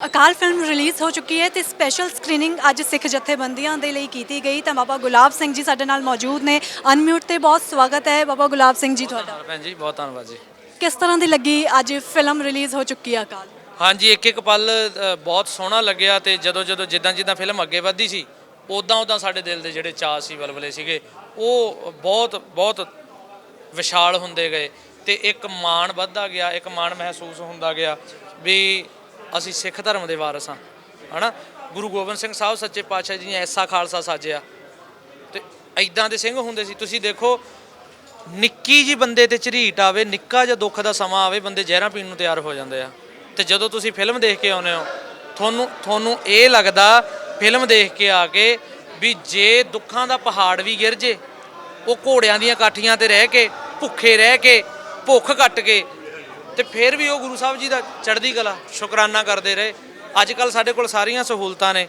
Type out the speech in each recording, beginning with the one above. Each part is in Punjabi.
ਅਕਾਲ ਫਿਲਮ ਰਿਲੀਜ਼ ਹੋ ਚੁੱਕੀ ਹੈ ਤੇ ਸਪੈਸ਼ਲ ਸਕਰੀਨਿੰਗ ਅੱਜ ਸਿੱਖ ਜਥੇਬੰਦੀਆਂ ਦੇ ਲਈ ਕੀਤੀ ਗਈ। ਤਾਂ ਬਾਬਾ ਗੁਲਾਬ ਸਿੰਘ ਜੀ ਸਾਡੇ ਨਾਲ ਮੌਜੂਦ ਨੇ। ਅਨਮਿਊਟ ਤੇ ਬਹੁਤ ਸਵਾਗਤ ਹੈ ਬਾਬਾ ਗੁਲਾਬ ਸਿੰਘ ਜੀ ਤੁਹਾਡਾ। ਧੰਨਵਾਦ ਭੈਣ ਜੀ ਬਹੁਤ ਧੰਨਵਾਦ ਜੀ। ਕਿਸ ਤਰ੍ਹਾਂ ਦੀ ਲੱਗੀ ਅੱਜ ਫਿਲਮ ਰਿਲੀਜ਼ ਹੋ ਚੁੱਕੀ ਹੈ ਅਕਾਲ? ਹਾਂਜੀ ਇੱਕ ਇੱਕ ਪਲ ਅ, ਬਹੁਤ ਸੋਹਣਾ ਲੱਗਿਆ ਤੇ ਜਦੋਂ ਜਦੋਂ ਜਿੱਦਾਂ ਜਿੱਦਾਂ ਫਿਲਮ ਅੱਗੇ ਵੱਧਦੀ ਸੀ ਉਦਾਂ ਉਦਾਂ ਸਾਡੇ ਦਿਲ ਦੇ ਜਿਹੜੇ ਚਾਅ ਸੀ ਵਲਵਲੇ ਸੀਗੇ ਉਹ ਬਹੁਤ ਬਹੁਤ ਵਿਸ਼ਾਲ ਹੁੰਦੇ ਗਏ ਤੇ ਇੱਕ ਮਾਣ ਵੱਧਦਾ ਗਿਆ ਇੱਕ ਮਾਣ ਮਹਿਸੂਸ ਹੁੰਦਾ ਗਿਆ ਵੀ ਅਸੀਂ ਸਿੱਖ ਧਰਮ ਦੇ ਵਾਰਸ ਹਾਂ, ਹਨਾ? ਗੁਰੂ ਗੋਬਿੰਦ ਸਿੰਘ ਸਾਹਿਬ ਸੱਚੇ ਪਾਤਸ਼ਾਹ ਜੀ ਨੇ ਐਸਾ ਖਾਲਸਾ ਸਾਜਿਆ। ਤੇ ਐਦਾਂ ਦੇ ਸਿੰਘ ਹੁੰਦੇ ਸੀ। ਤੁਸੀਂ ਦੇਖੋ, ਨਿੱਕੀ ਜੀ ਬੰਦੇ ਤੇ ਝਰੀਟ ਆਵੇ, ਨਿੱਕਾ ਜਿਹਾ ਦੁੱਖ ਦਾ ਸਮਾਂ ਆਵੇ, ਬੰਦੇ ਜ਼ਹਿਰਾਂ ਪੀਣ ਨੂੰ ਤਿਆਰ ਹੋ ਜਾਂਦੇ ਆ। ਤੇ ਜਦੋਂ ਤੁਸੀਂ ਫਿਲਮ ਦੇਖ ਕੇ ਆਉਂਦੇ ਹੋ, ਤੁਹਾਨੂੰ ਤੁਹਾਨੂੰ ਇਹ ਲੱਗਦਾ, ਫਿਲਮ ਦੇਖ ਕੇ ਆ ਕੇ ਵੀ ਜੇ ਦੁੱਖਾਂ ਦਾ ਪਹਾੜ ਵੀ ਗਿਰ ਜੇ, ਉਹ ਘੋੜਿਆਂ ਦੀਆਂ ਕਾਠੀਆਂ ਤੇ ਰਹਿ ਕੇ, ਭੁੱਖੇ ਰਹਿ ਕੇ, ਭੁੱਖ ਕੱਟ ਕੇ ਤੇ ਫਿਰ ਵੀ ਉਹ ਗੁਰੂ ਸਾਹਿਬ ਜੀ ਦਾ ਚੜ੍ਹਦੀ ਕਲਾ ਸ਼ੁਕਰਾਨਾ ਕਰਦੇ ਰਹੇ। ਅੱਜ ਕੱਲ ਸਾਡੇ ਕੋਲ ਸਾਰੀਆਂ ਸਹੂਲਤਾਂ ਨੇ।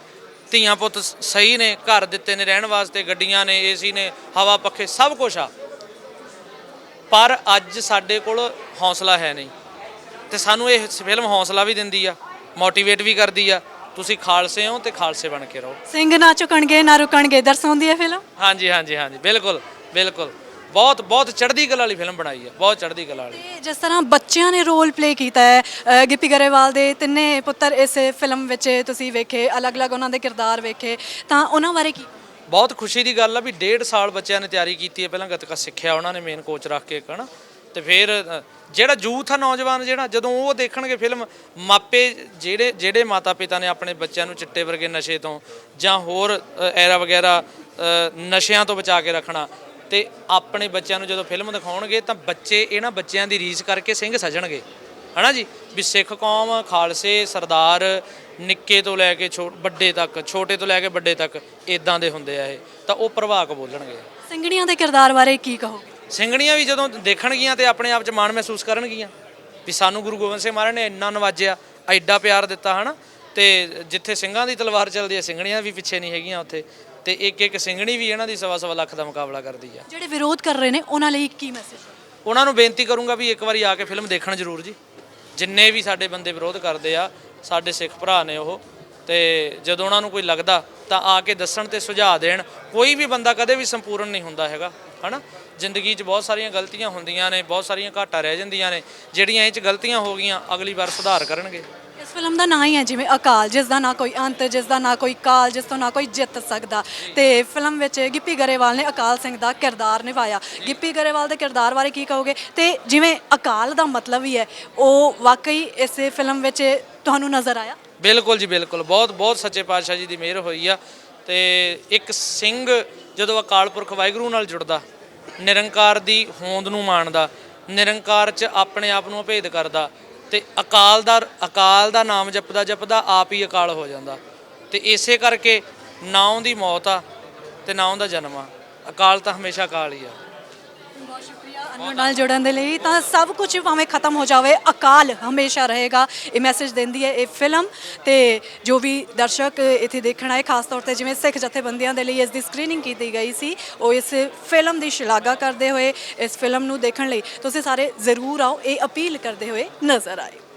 ਧੀਆਂ ਪੁੱਤ ਸਹੀ ਨੇ ਘਰ ਦਿੱਤੇ ਨੇ ਰਹਿਣ ਵਾਸਤੇ ਗੱਡੀਆਂ ਨੇ ਏਸੀ ਨੇ ਹਵਾ ਪੱਖੇ ਸਭ ਕੁਝ ਆ। ਪਰ ਅੱਜ ਸਾਡੇ ਕੋਲ ਹੌਸਲਾ ਹੈ ਨਹੀਂ। ਤੇ ਸਾਨੂੰ ਇਹ ਫਿਲਮ ਹੌਸਲਾ ਵੀ ਦਿੰਦੀ ਆ ਮੋਟੀਵੇਟ ਵੀ ਕਰਦੀ ਆ। ਤੁਸੀਂ ਖਾਲਸੇ ਹੋ ਤੇ ਖਾਲਸੇ ਬਣ ਕੇ ਰਹੋ। ਸਿੰਘ ਨਾ ਝੁਕਣਗੇ ਨਾ ਰੁਕਣਗੇ ਦਰਸਾਉਂਦੀ ਹੈ ਫਿਲਮ? ਹਾਂਜੀ ਹਾਂਜੀ ਹਾਂਜੀ ਬਿਲਕੁਲ ਬਿਲਕੁਲ। ਬਹੁਤ ਬਹੁਤ ਚੜ੍ਹਦੀ ਕਲਾ ਵਾਲੀ ਫਿਲਮ ਬਣਾਈ ਆ ਬਹੁਤ ਚੜ੍ਹਦੀ ਕਲਾ ਵਾਲੀ। ਤੇ ਜਿਸ ਤਰ੍ਹਾਂ ਬੱਚਿਆਂ ਨੇ ਰੋਲ ਪਲੇ ਕੀਤਾ ਹੈ ਅ, ਗਿੱਪੀ ਗਰੇਵਾਲ ਦੇ ਤਿੰਨੇ ਪੁੱਤਰ ਇਸ ਫਿਲਮ ਵਿੱਚ ਤੁਸੀਂ ਵੇਖੇ ਅਲੱਗ-ਅਲੱਗ ਉਹਨਾਂ ਦੇ ਕਿਰਦਾਰ ਵੇਖੇ ਤਾਂ ਉਹਨਾਂ ਬਾਰੇ ਕੀ? ਬਹੁਤ ਖੁਸ਼ੀ ਦੀ ਗੱਲ ਆ ਵੀ ਡੇਢ ਸਾਲ ਬੱਚਿਆਂ ਨੇ ਤਿਆਰੀ ਕੀਤੀ ਹੈ ਪਹਿਲਾਂ ਗੱਤਕਾ ਸਿੱਖਿਆ ਉਹਨਾਂ ਨੇ ਮੇਨ ਕੋਚ ਰੱਖ ਕੇ ਹਨਾ? ਤੇ ਫਿਰ ਅ, ਜਿਹੜਾ ਯੂਥ ਆ ਨੌਜਵਾਨ ਜਿਹੜਾ ਜਦੋਂ ਉਹ ਦੇਖਣਗੇ ਫਿਲਮ ਮਾਪੇ ਜਿਹੜੇ ਜਿਹੜੇ ਮਾਤਾ ਪਿਤਾ ਨੇ ਆਪਣੇ ਬੱਚਿਆਂ ਨੂੰ ਚਿੱਟੇ ਵਰਗੇ ਨਸ਼ੇ ਤੋਂ ਜਾਂ ਹੋਰ ਅ, ਐਰਾ ਵਗੈਰਾ ਅ, ਨਸ਼ਿਆਂ ਤੋਂ ਬਚਾ ਕੇ ਰੱਖਣਾ ਤੇ ਆਪਣੇ ਬੱਚਿਆਂ ਨੂੰ ਜਦੋਂ ਫਿਲਮ ਦਿਖਾਉਣਗੇ ਤਾਂ ਬੱਚੇ ਇਹਨਾਂ ਬੱਚਿਆਂ ਦੀ ਰੀਸ ਕਰਕੇ ਸਿੰਘ ਸਜਣਗੇ। ਹਨਾ ਜੀ? ਵੀ ਸਿੱਖ ਕੌਮ ਖਾਲਸੇ ਸਰਦਾਰ ਨਿੱਕੇ ਤੋਂ ਲੈ ਕੇ ਵੱਡੇ ਤੱਕ ਛੋਟੇ ਤੋਂ ਲੈ ਕੇ ਵੱਡੇ ਤੱਕ ਇਦਾਂ ਦੇ ਹੁੰਦੇ ਆ ਇਹ। ਤਾਂ ਉਹ ਪ੍ਰਭਾਵਕ ਬੋਲਣਗੇ। ਸਿੰਘਣੀਆਂ ਦੇ ਕਿਰਦਾਰ ਬਾਰੇ ਕੀ ਕਹੋਗੇ? ਸਿੰਘਣੀਆਂ ਵੀ ਜਦੋਂ ਦੇਖਣਗੀਆਂ ਤੇ ਆਪਣੇ ਆਪ 'ਚ ਮਾਣ ਮਹਿਸੂਸ ਕਰਨਗੀਆਂ। ਵੀ ਸਾਨੂੰ ਗੁਰੂ ਗੋਬਿੰਦ ਸਿੰਘ ਮਹਾਰਾਜ ਨੇ ਇੰਨਾ ਨਵਾਜਿਆ ਐਡਾ ਪਿਆਰ ਦਿੱਤਾ ਹਨਾ? ਤੇ ਜਿੱਥੇ ਸਿੰਘਾਂ ਦੀ ਤਲਵਾਰ ਚੱਲਦੀ ਹੈ ਸਿੰਘਣੀਆਂ ਵੀ ਪਿੱਛੇ ਨਹੀਂ ਹੈਗੀਆਂ ਉੱਥੇ। ਤੇ ਇੱਕ ਇੱਕ ਸਿੰਘਣੀ ਵੀ ਇਹਨਾਂ ਦੀ ਸਵਾ ਸਵਾ ਲੱਖ ਦਾ ਮੁਕਾਬਲਾ ਕਰਦੀ ਆ। ਜਿਹੜੇ ਵਿਰੋਧ ਕਰ ਰਹੇ ਨੇ ਉਹਨਾਂ ਲਈ ਕੀ ਮੈਸੇਜ ਉਹਨਾਂ ਨੂੰ ਬੇਨਤੀ ਕਰੂੰਗਾ ਵੀ ਇੱਕ ਵਾਰੀ ਆ ਕੇ ਫਿਲਮ ਦੇਖਣ ਜ਼ਰੂਰ ਜੀ। ਜਿੰਨੇ ਵੀ ਸਾਡੇ ਬੰਦੇ ਵਿਰੋਧ ਕਰਦੇ ਆ ਸਾਡੇ ਸਿੱਖ ਭਰਾ ਨੇ ਉਹ ਤੇ ਜਦੋਂ ਉਹਨਾਂ ਨੂੰ ਕੋਈ ਲੱਗਦਾ ਤਾਂ ਆ ਕੇ ਦੱਸਣ ਤੇ ਸੁਝਾਅ ਦੇਣ। ਕੋਈ ਵੀ ਬੰਦਾ ਕਦੇ ਵੀ ਸੰਪੂਰਨ ਨਹੀਂ ਹੁੰਦਾ ਹੈਗਾ ਹਨਾ? ਜ਼ਿੰਦਗੀ 'ਚ ਬਹੁਤ ਸਾਰੀਆਂ ਗਲਤੀਆਂ ਹੁੰਦੀਆਂ ਨੇ ਬਹੁਤ ਸਾਰੀਆਂ ਘਾਟਾਂ ਰਹਿ ਜਾਂਦੀਆਂ ਨੇ ਜਿਹੜੀਆਂ ਇਹ 'ਚ ਗਲਤੀਆਂ ਹੋ ਗਈਆਂ ਅਗਲੀ ਵਾਰ ਸੁਧਾਰ ਕਰਨਗੇ। ਇਸ ਫਿਲਮ ਦਾ ਨਾਂ ਹੀ ਹੈ ਜਿਵੇਂ ਅਕਾਲ, ਜਿਸ ਦਾ ਨਾ ਕੋਈ ਅੰਤ, ਜਿਸ ਦਾ ਨਾ ਕੋਈ ਕਾਲ, ਜਿਸ ਤੋਂ ਨਾ ਕੋਈ ਜਿੱਤ ਸਕਦਾ। ਤੇ ਫਿਲਮ ਵਿੱਚ ਗਿੱਪੀ ਗਰੇਵਾਲ ਨੇ ਅਕਾਲ ਸਿੰਘ ਦਾ ਕਿਰਦਾਰ ਨਿਭਾਇਆ। ਗਿੱਪੀ ਗਰੇਵਾਲ ਦੇ ਕਿਰਦਾਰ ਬਾਰੇ ਕੀ ਕਹੋਗੇ? ਤੇ ਜਿਵੇਂ ਅਕਾਲ ਦਾ ਮਤਲਬ ਹੀ ਹੈ, ਉਹ ਵਾਕਈ ਇਸ ਫਿਲਮ ਵਿੱਚ ਤੁਹਾਨੂੰ ਨਜ਼ਰ ਆਇਆ? ਬਿਲਕੁਲ ਜੀ, ਬਿਲਕੁਲ। ਬਹੁਤ ਬਹੁਤ ਸੱਚੇ ਪਾਤਸ਼ਾਹ ਜੀ ਦੀ ਮਿਹਰ ਹੋਈ ਆ। ਤੇ ਇੱਕ ਸਿੰਘ ਜਦੋਂ ਅਕਾਲ ਪੁਰਖ ਵਾਹਿਗੁਰੂ ਨਾਲ ਜੁੜਦਾ, ਨਿਰੰਕਾਰ ਦੀ ਹੋਂਦ ਨੂੰ ਮਾਣਦਾ, ਨਿਰੰਕਾਰ 'ਚ ਆਪਣੇ ਆਪ ਨੂੰ ਅਭੇਦ ਕਰਦਾ ਤੇ ਅਕਾਲ ਦਾ ਅਕਾਲ ਦਾ ਨਾਮ ਜਪਦਾ ਜਪਦਾ ਆਪ ਹੀ ਅਕਾਲ ਹੋ ਜਾਂਦਾ। ਤੇ ਇਸੇ ਕਰਕੇ ਨਾ ਉਹਦੀ ਮੌਤ ਆ ਤੇ ਨਾ ਉਹਦਾ ਜਨਮ ਆ। ਅਕਾਲ ਤਾਂ ਹਮੇਸ਼ਾ ਅਕਾਲ ਹੀ ਆ। ਬਹੁਤ ਸ਼ੁਕਰੀਆ। ਅਨਮੋਲ ਨਾਲ ਜੁੜਨ ਦੇ ਲਈ ਤਾਂ ਸਭ ਕੁਝ ਭਾਵੇਂ ਖਤਮ ਹੋ ਜਾਵੇ, ਅਕਾਲ ਹਮੇਸ਼ਾ ਰਹੇਗਾ। ਇਹ ਮੈਸੇਜ ਦਿੰਦੀ ਹੈ ਇਹ ਫਿਲਮ ਤੇ ਜੋ ਵੀ ਦਰਸ਼ਕ ਇੱਥੇ ਦੇਖਣ ਆਏ, ਖਾਸ ਤੌਰ ਤੇ ਜਿਵੇਂ ਸਿੱਖ ਜਥੇਬੰਦੀਆਂ ਦੇ ਲਈ ਇਸ ਦੀ ਸਕਰੀਨਿੰਗ ਕੀਤੀ ਗਈ ਸੀ, ਉਹ ਇਸ ਫਿਲਮ ਦੀ ਸ਼ਲਾਘਾ ਕਰਦੇ ਹੋਏ, ਇਸ ਫਿਲਮ ਨੂੰ ਦੇਖਣ ਲਈ। ਤੁਸੀਂ ਸਾਰੇ ਜ਼ਰੂਰ ਆਓ, ਇਹ ਅਪੀਲ ਕਰਦੇ ਹੋਏ ਨਜ਼ਰ ਆਏ।